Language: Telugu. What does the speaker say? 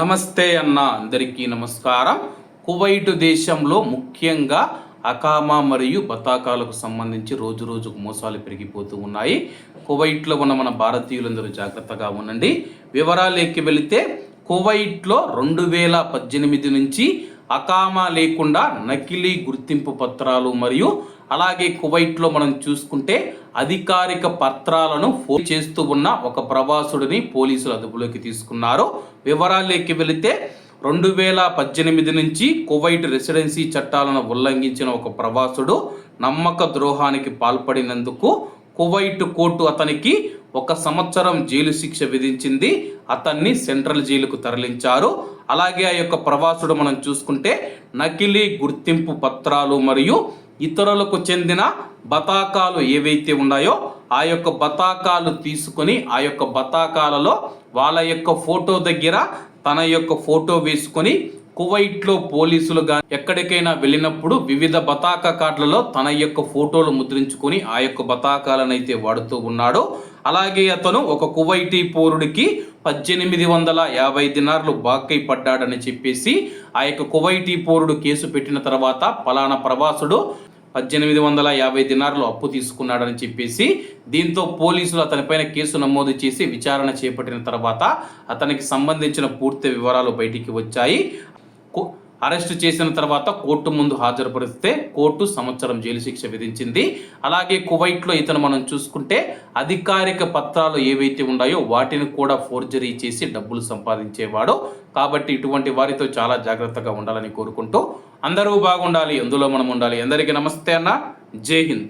నమస్తే అన్న అందరికీ నమస్కారం. కువైట్ దేశంలో ముఖ్యంగా అకామా మరియు బతాకాలకు సంబంధించి రోజు రోజుకు మోసాలు పెరిగిపోతూ ఉన్నాయి. కువైట్లో ఉన్న మన భారతీయులందరూ జాగ్రత్తగా ఉండండి. వివరాలు ఎక్కి వెళితే కువైట్లో రెండు వేల పద్దెనిమిది నుంచి అకామా లేకుండా నకిలీ గుర్తింపు పత్రాలు మరియు అలాగే కువైట్లో మనం చూసుకుంటే అధికారిక పత్రాలను ఫోన్ చేస్తూ ఉన్న ఒక ప్రవాసుడిని పోలీసులు అదుపులోకి తీసుకున్నారు. వివరాల్లోకి వెళితే రెండు వేల పద్దెనిమిది నుంచి కువైట్ రెసిడెన్సీ చట్టాలను ఉల్లంఘించిన ఒక ప్రవాసుడు నమ్మక ద్రోహానికి పాల్పడినందుకు కువైట్ కోర్టు అతనికి ఒక సంవత్సరం జైలు శిక్ష విధించింది. అతన్ని సెంట్రల్ జైలుకు తరలించారు. అలాగే ఆ యొక్క ప్రవాసుడు మనం చూసుకుంటే నకిలీ గుర్తింపు పత్రాలు మరియు ఇతరులకు చెందిన బతాకాలు ఏవైతే ఉన్నాయో ఆ యొక్క బతాకాలు తీసుకొని ఆ యొక్క బతాకాలలో వాళ్ళ యొక్క ఫోటో దగ్గర తన యొక్క ఫోటో వేసుకొని కువైట్లో పోలీసులు గా ఎక్కడికైనా వెళ్ళినప్పుడు వివిధ బతాక కార్డులలో తన యొక్క ఫోటోలు ముద్రించుకొని ఆ యొక్క బతాకాలను అయితే వాడుతూ ఉన్నాడు. అలాగే అతను ఒక కువైటీ పౌరుడికి పద్దెనిమిది వందల యాభై దినార్లు బాకై పడ్డాడని చెప్పేసి ఆ యొక్క కువైటీ పౌరుడు కేసు పెట్టిన తర్వాత పలానా ప్రవాసుడు పద్దెనిమిది వందల యాభై దినార్లు అప్పు తీసుకున్నాడని చెప్పేసి దీంతో పోలీసులు అతనిపైన కేసు నమోదు చేసి విచారణ చేపట్టిన తర్వాత అతనికి సంబంధించిన పూర్తి వివరాలు బయటికి వచ్చాయి. అరెస్టు చేసిన తర్వాత కోర్టు ముందు హాజరుపరిస్తే కోర్టు సంవత్సరం జైలు శిక్ష విధించింది. అలాగే కువైట్లో ఇతను మనం చూసుకుంటే అధికారిక పత్రాలు ఏవైతే ఉన్నాయో వాటిని కూడా ఫోర్జరీ చేసి డబ్బులు సంపాదించేవాడు. కాబట్టి ఇటువంటి వారితో చాలా జాగ్రత్తగా ఉండాలని కోరుకుంటూ అందరూ బాగుండాలి అందులో మనం ఉండాలి. అందరికీ నమస్తే అన్న. జై హింద్.